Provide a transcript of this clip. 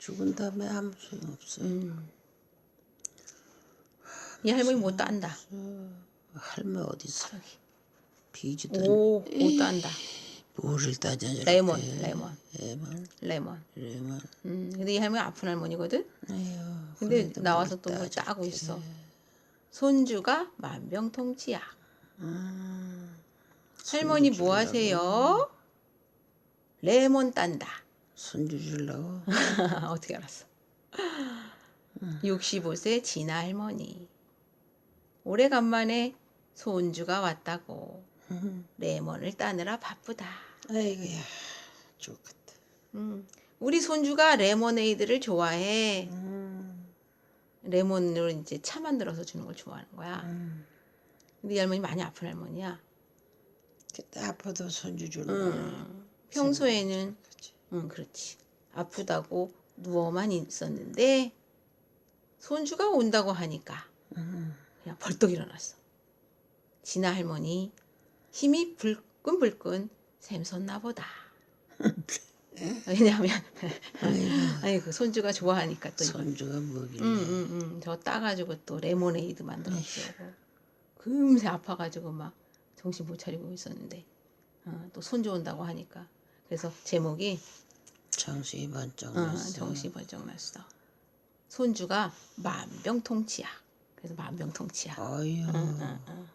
죽은 다음에 아무 소용 없어요. 음. 이 할머니 못도 안다. 할매 어디 있어? 비지도 오, 못도 안다. 뭐를 따져. 레몬, 레몬, 레몬, 레몬. 레몬. 음, 근데 이 할머니 아픈 할머니거든. 에휴, 근데 나와서 뭘또뭘 따져. 따고 있어. 손주가 만병통치약. 음, 할머니 뭐 하세요? 레몬 딴다. 손주 주려고. 어떻게 알았어? 65세 진아 할머니. 오래간만에 손주가 왔다고 음, 레몬을 따느라 바쁘다. 아이고야, 좋겠다. 음, 우리 손주가 레모네이드를 좋아해. 음, 레몬으로 이제 차 만들어서 주는 걸 좋아하는 거야. 음. 근데 이 할머니 많이 아픈 할머니야. 그때 아파도 손주 주는 거야. 음, 평소에는. 응, 그렇지. 아프다고 누워만 있었는데 손주가 온다고 하니까 음, 그냥 벌떡 일어났어. 진아 할머니 힘이 불끈불끈 샘솟나 보다. 왜냐하면 아니 그 손주가 좋아하니까 또. 손주가 뭐길래. 응, 응, 응. 저 따가지고 또 레모네이드 만들었고 금세 아파가지고 막 정신 못 차리고 있었는데 어, 또 손주 온다고 하니까 그래서 제목이 정신이 번쩍 어, 났어. 정신 번쩍 났어. 손주가 만병통치약. 그래서 만병통치약. 어휴, 응, 응, 응.